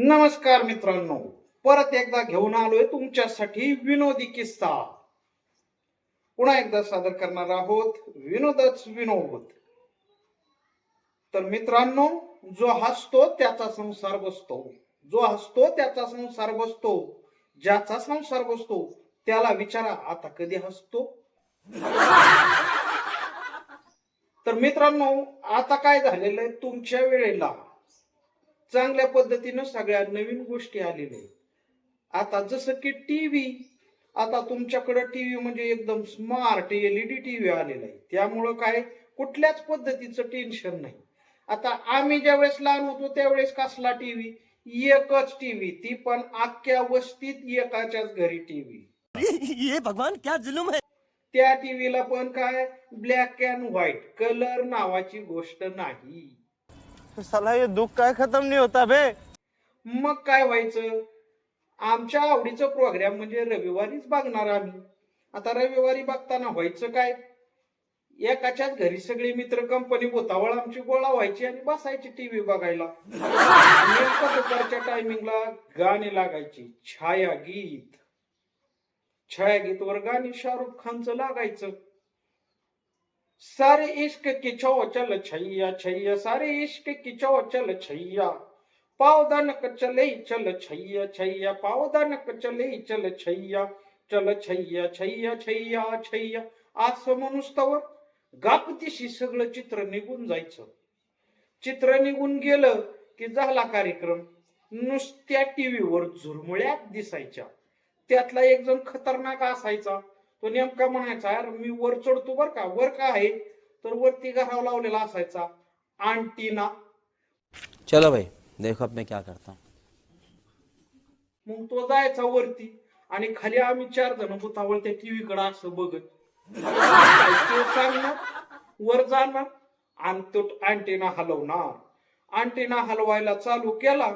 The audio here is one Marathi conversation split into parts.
नमस्कार मित्रांनो परत एकदा घेऊन आलोय तुमच्यासाठी विनोदी किस्सा. पुन्हा एकदा सादर करणार आहोत विनोदच विनोद. तर मित्रांनो जो हसतो त्याचा संसार बसतो. जो हसतो त्याचा संसार बसतो. ज्याचा संसार बसतो त्याला विचारा आता कधी हसतो? तर मित्रांनो आता काय झालेलं आहे तुमच्या वेळेला? चांगल्या पद्धतीनं सगळ्या नवीन गोष्टी आलेल्या आहेत. आता जसं की टीव्ही आता तुमच्याकडे टीव्ही म्हणजे एकदम स्मार्ट एलईडी टीव्ही आलेला आहे. त्यामुळं काय कुठल्याच पद्धतीचं टेन्शन नाही. आता आम्ही ज्यावेळेस लहान होतो त्यावेळेस कसला टीव्ही एकच टीव्ही ती पण अख्ख्या वस्तीत एकाच्याच घरी टीव्ही ये भगवान क्या जुलुम है? त्या टीव्हीला पण काय? ब्लॅक अँड व्हाईट कलर नावाची गोष्ट नाही. साला हे दुःख काय खतम नाही होता बे मग काय व्हायचं? आमच्या आवडीचं प्रोग्राम म्हणजे रविवारीच बघणार आम्ही. आता रविवारी बघताना व्हायचं काय? एकाच्याच घरी सगळे मित्र कंपनी बोतावळ आमची गोळा व्हायची आणि बसायची टीव्ही बघायला. नेमकं दुपारच्या टायमिंगला गाणी लागायची. छायागीत. वर गाणी शाहरुख खानचं लागायचं. सारे इश्क की चल छैया छैया सारे इश्क की चल छैया। पावदानक चले चल छैया छैया पावदानक चले चल छैया चल छैया छैया छैया छैया। असं मनुस्तवर गापतीशी सगळं चित्र निघून जायचं। चित्र निघून गेलं की झाला कार्यक्रम. नुसत्या टीव्हीवर झुरमुळ्यात दिसायच्या. त्यातला एक जण खतरनाक असायचा. तो नेमका म्हणायचा यार मी वर चढतो बर का वर का आहे? तर वरती घरावर लावलेला असायचा आंटीना. चलो भाई देखो अब मैं क्या करता हूँ. मग तो जायचा वरती आणि खाली आम्ही चार जण बुतावळ त्या टीव्ही कडे असं बघत. तो सांगणार वर जाणार आणि तो अँटेना हलवणार. अँटेना हलवायला चालू केला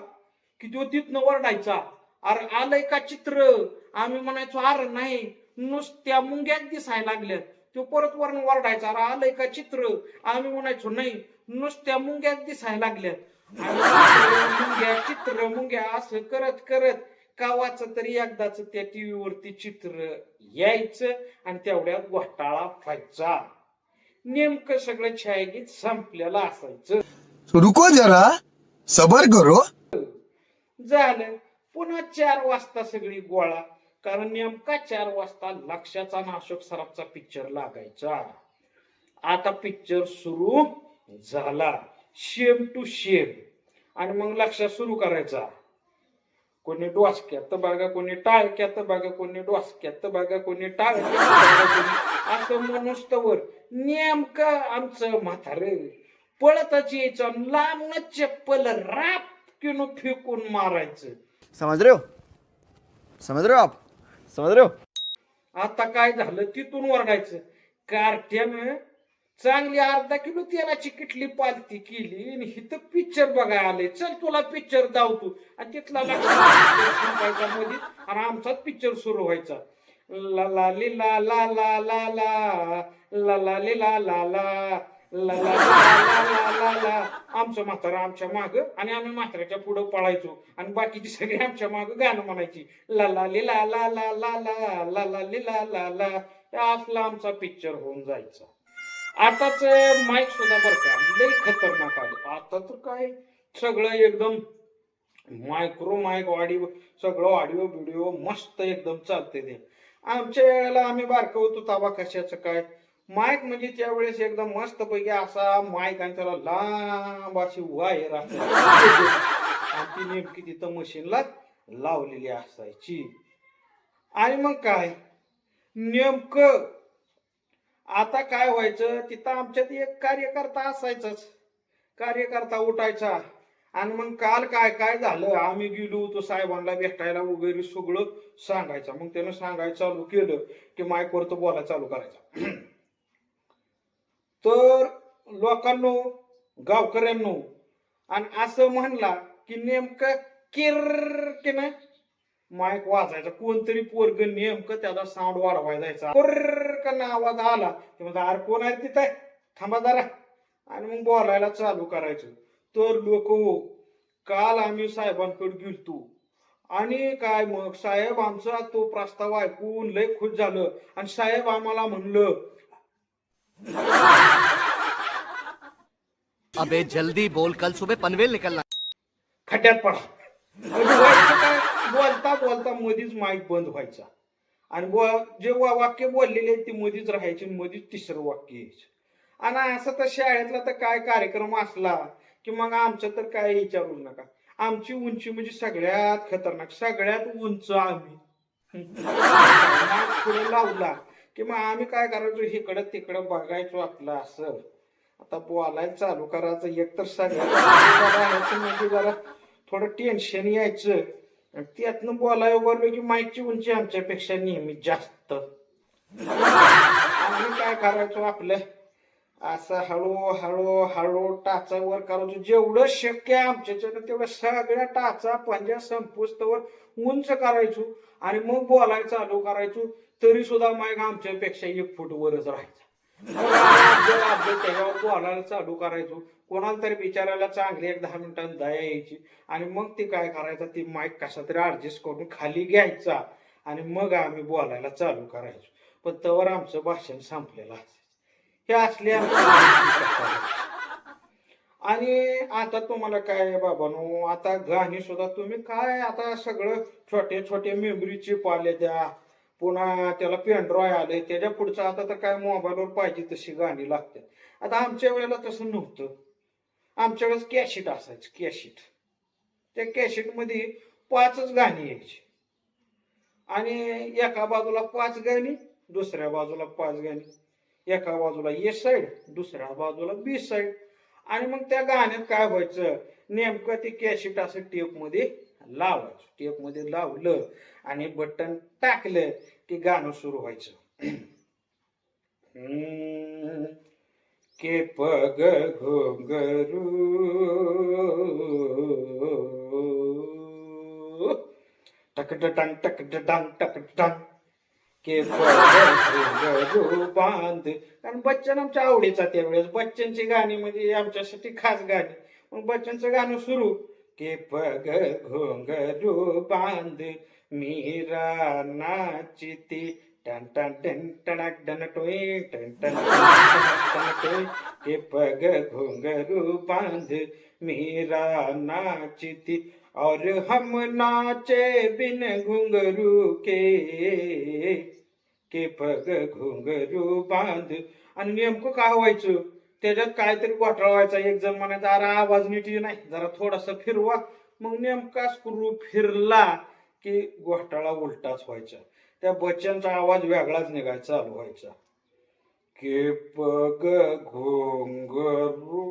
की तो तिथनं वरडायचा अरे आलंय का चित्र? आम्ही म्हणायचो अरे नाही नुसत्या मुंग्यात दिसायला लागल्या तो परत वरण वरडायचा आलंय का चित्र? आम्ही म्हणायचो नाही नुसत्या मुंग्यात दिसायला लागल्या आणि चित्र, मुंग्या चित्र मुंग्या असं करत करत कावाच तरी एकदाच त्या टीव्ही वरती चित्र यायचं आणि तेवढ्यात घोटाळा व्हायचा. नेमकं सगळं छायागीत संपलेलं असायचं. रुको जरा सबर करो. झालं. पुन्हा चार वाजता सगळी गोळा कारण नेमका चार वाजता लक्षाचा आणि अशोक सराफचा पिक्चर लागायचा. आता पिक्चर सुरू झाला. शेम टू शेम आणि मग लक्षात सुरू करायचा. कोणी डोसक्यात बघा कोणी टाळक्यात बघा कोणी डोसक्यात बघा कोणी टाळक्यात बघा कोणी असं मनुष्यवर नेमकं आमचं म्हातारे पळतच यायचं लांब चप्पल राप किन फेकून मारायचं. समज रे हो? समज रे हो आप? समझ हो? आता काय झालं? तिथून वरडायचं कार्ट्यानं चांगली अर्धा किलो तेलाची किटली पालती केली आणि हिथं पिक्चर बघायला आले चल तुला पिक्चर दावतो. आणि तिथला मध्ये आणि आमचाच पिक्चर सुरू व्हायचा. ला ला ली ला ला ला ला ला ला ला ली ला ला ला. ला ला ला ला आमचं म्हातारं आमच्या माग आणि आम्ही म्हाताऱ्याच्या पुढं पळायचो आणि बाकीची सगळी आमच्या माग गाणं म्हणायची ला ला लाला ला ला ला ला ला ला ला ला असला आमचा पिक्चर होऊन जायचा आताच माईक सुद्धा बरं का लई खतरनाक आलं आता तर काय सगळं एकदम मायक्रो माईक ऑडिओ सगळं ऑडिओ व्हिडिओ मस्त एकदम चालते ते आमच्या वेळेला आम्ही बारकवतो ताबा कशाचं काय माईक म्हणजे त्यावेळेस एकदम मस्त पैकी असा माईक आणि त्याला लांब अशी वायर आणि ती नेमकी तिथं मशीनला लावलेली असायची. आणि मग काय? नेमकं आता काय व्हायचं? तिथं आमच्यात एक कार्यकर्ता असायचाच. कार्यकर्ता उठायचा. आणि मग काल काय काय झालं? आम्ही गेलो होतो साहेबांना भेटायला वगैरे सगळं सांगायचं. मग त्यानं सांगायचं चालू केलं की माईकवर तो बोलायला चालू करायचा. तर लोकांनो गावकऱ्यांनो आणि असं म्हणला की नेमकं किर की ना माईक वाजायचा. कोणतरी पोरग नेमकं त्याचा साऊंड वाढवायला जायचा. कुर्रकन आवाज आला? की म्हणजे अरे कोण आहे तिथं? थांबा जरा. आणि मग बोलायला चालू करायचं. तर लोक हो, काल आम्ही साहेबांकडे गेलतो. आणि काय मग? साहेब आमचा तो प्रस्ताव ऐकून लय खुश झालं. आणि साहेब आम्हाला म्हणलं अबे जल्दी बोल कल सुबह पनवेल निकलना। खड्ड्यात पडा. काय बोलता बोलता मधीच माईक बंद व्हायचा. आणि बो- जे वा- वाक्य बोललेले आहेत ते मधीच राहायचे मधीच तिसरं वाक्य यायचं. आणि असं तर शाळेतला तर काय कार्यक्रम असला की मग आमचं तर काय विचारूच नका. आमची उंची म्हणजे सगळ्यात खतरनाक सगळ्यात उंच आम्ही. माईक पुढे लावला. की मग आम्ही काय करायचो? इकडं तिकडं बघायचो आपलं असं. आता बोलायला चालू करायचं. एक तर सगळ्यात म्हणजे जरा थोडं टेन्शन यायचं. त्यातनं बोलायला उभारलो की माईकची उंची आमच्यापेक्षा नेहमी जास्त. आम्ही काय करायचो आपलं? असं हळू हळू हळू टाचा वर करायचो. जेवढं शक्य आहे आमच्याच्यानं तेवढं सगळ्या टाचा पंजा संपुस्तवर उंच करायचो. आणि मग बोलायला चालू करायचो. तरी सुद्धा माईक आमच्यापेक्षा एक फूट वरच राहायचा. मग त्याच्यावर बोलायला चालू करायचो. कोणाला तरी विचारायला चांगली एक दहा मिनिटांनी दया यायची. आणि मग ती काय करायचं? ती माईक कसा तरी ऍडजस्ट करून खाली घ्यायचा. आणि मग आम्ही बोलायला चालू करायचो. पण तवर आमचं भाषण संपलेलं असायचं. हे असले आणि आता तुम्हाला काय आहे बाबानो आता गाणी सुद्धा तुम्ही काय? आता सगळं छोटे छोटे मेमरी चिप आले पुन्हा त्याला पेनड्रॉय आले त्याच्या पुढचं आता तर काय मोबाईलवर पाहिजे तशी गाणी लागतात. आता आमच्या वेळेला तसं नव्हतं. आमच्या वेळेस कॅशिट असायचं कॅशिट त्या कॅशिटमध्ये पाचच गाणी यायची. आणि एका बाजूला पाच गाणी दुसऱ्या बाजूला पाच गाणी. एका बाजूला ए साईड दुसऱ्या बाजूला बी साईड आणि मग त्या गाण्यात काय व्हायचं? नेमकं ते कॅशिट असं टेपमध्ये लावायचं. टेपमध्ये लावलं आणि बटन टाकलं की गाणं सुरू व्हायचं. के पग घोंगरू. टकटटांग टकटटांग टकटटांग. के पग घोंगरू बांध. कारण बच्चन आमच्या आवडीचा त्यावेळेस. बच्चनची गाणी म्हणजे आमच्यासाठी खास गाणी. मग बच्चनचं गाणं सुरू. के पग घोंगरू बांध मीरा नाचिती. टन टन टन टनक डन टोई टन टन टन के पग घुंघरू बांध मीरा नाचती. और हम नाचे बिन घुंघरू के के पग घुंघरू बांध. आणि नेमकं काय व्हायचं? त्याच्यात काहीतरी घोटाळा व्हायचा एक जण म्हणायचा अरे आवाज नीट नाही जरा थोडासा फिरवा मग नेमका स्क्रू फिरला की घोटाळा उलटाच व्हायचा त्या बच्चांचा आवाज वेगळाच निघायचा चालू व्हायचा के पग घोंगरू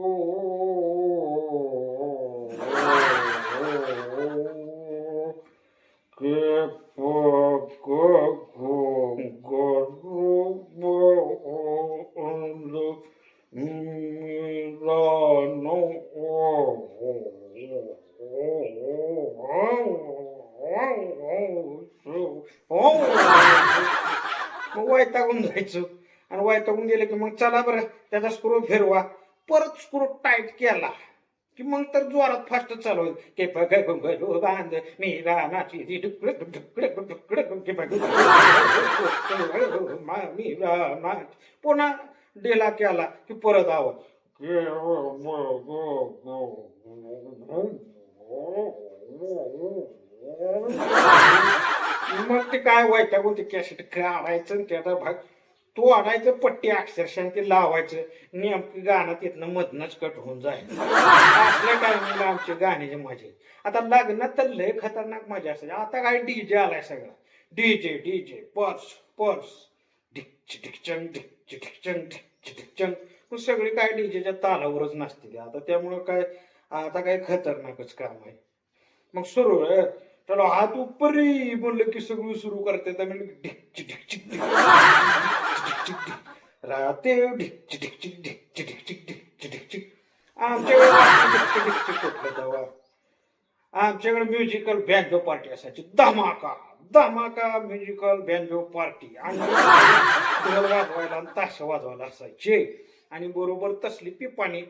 के पग घोंगरू बांध मिरानो मग वैतागून जायचो आणि वैतागून गेले की मग चला बरं त्याचा स्क्रू फिरवा. परत स्क्रू टाईट केला. की मग तर जोरात फास्ट चालू के पग बांध मी रानाची मी पुन्हा डेला केला की परत आवा मग ते काय वैतागून ते कॅसेट काढायचं आणि त्याचा भाग तो आणायचं पट्टी अक्षरशः ते लावायचं. नेमकं गाणं तिथनं मधनच कट होऊन जायचं असल्या टायमिंगला आमची गाण्याची मजा आता लग्नात तर लय खतरनाक मजा असायची आता काय डीजे आलाय सगळा. डीजे डीजे पर्स पर्स. ढिकच ढिकचंग ढिकच ढिकचंग ढिकच ढिकचंग. सगळी काय डीजेच्या तालावरच नसते आता त्यामुळं काय आता काय खतरनाकच काम आहे. मग सुरू आहे. चलो हात उपरी बोललं की सगळं सुरू करते. तर म्हणजे ढिकची. ढिक राहते ढिकची ढिकची ढिकची ढिकची ढिकची ढिकची आमच्याकडे ढिकची ढिकची कुठलं आमच्याकडे म्युझिकल बँजो पार्टी असायची. धमाका धमाका म्युझिकल बँजो पार्टी आणि वाजवायला आणि वाजवायला असायचे. आणि बरोबर तसली पिपाणी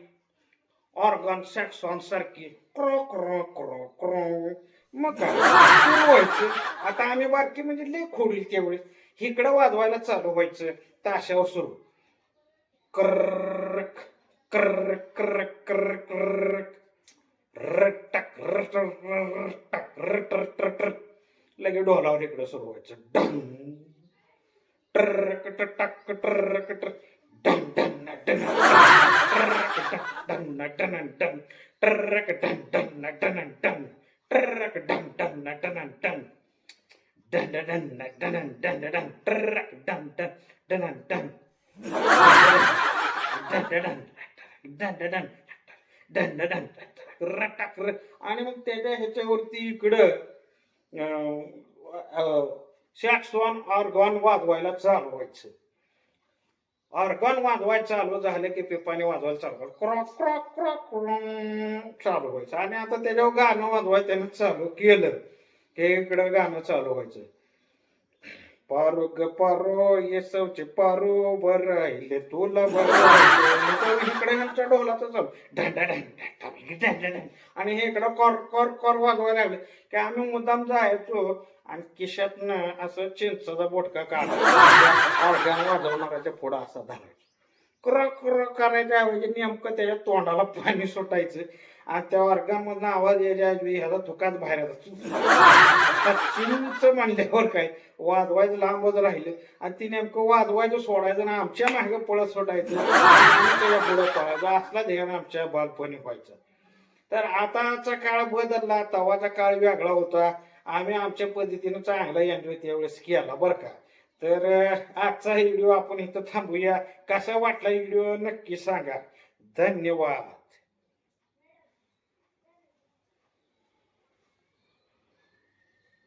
ऑर्गन सॅक्सॉन सारखी क्रो क्रो क्रो क्रो मग सुरू व्हायचं. आता आम्ही बारकी म्हणजे लय खोडली त्यावेळेस इकडं वाजवायला चालू व्हायचं. ताशावर सुरू. कर्रक कर्रक कर्रक कर्रक कर्रक रटक रटक रटक रटक लगे ढोलावर इकडं सुरू व्हायचं. डंग. ट्रक टक ट्रक ट्रक आणि मग त्याच्या ह्याच्यावरती इकडं शॅक्सॉन ऑर्गॉन वाजवायला चालू व्हायचं ऑर्गॉन वाजवायला चालू झालं की पेपाने वाजवायला चालू क्रॉक क्रॉक क्रॉक चालू व्हायचं आणि आता त्याच्यावर गाणं वाजवायला त्यानं चालू केलं हे इकडं गाणं चालू व्हायचं पारो ग पारो येसवचे पारो बर राहिले तुला बर इकडे आमच्या ढोलाचं चालू. ढंडा ढंडा आणि हे इकडं कॉर कॉर कॉर वाजवायला लागले. की आम्ही मुद्दाम जायचो आणि किशातनं असं चिंचाचा बोटका काढायचा. ऑर्गन पुढं असा धरायचा. क्र क्र करायच्या ऐवजी नेमकं त्याच्या तोंडाला पाणी सुटायचं. आणि त्या वर्गामधनं आवाज यायच्या ऐवजी ह्याचा धुकाच बाहेर यायचा चिंच म्हणल्यावर काय? वाजवायचं लांबच राहिलं. आणि ती नेमकं वाजवायचं सोडायचं ना आमच्या मागे पळत सोडायचं. त्याला पुढं पळायचं. असला ध्यान आमच्या बालपणी व्हायचं. तर आताचा काळ बदलला तवाचा काळ वेगळा होता. आम्ही आमच्या पद्धतीनं चांगला एन्जॉय त्यावेळेस केला बरं का. तर आजचा व्हिडिओ आपण इथं थांबूया. कसा वाटला व्हिडिओ नक्की सांगा. धन्यवाद.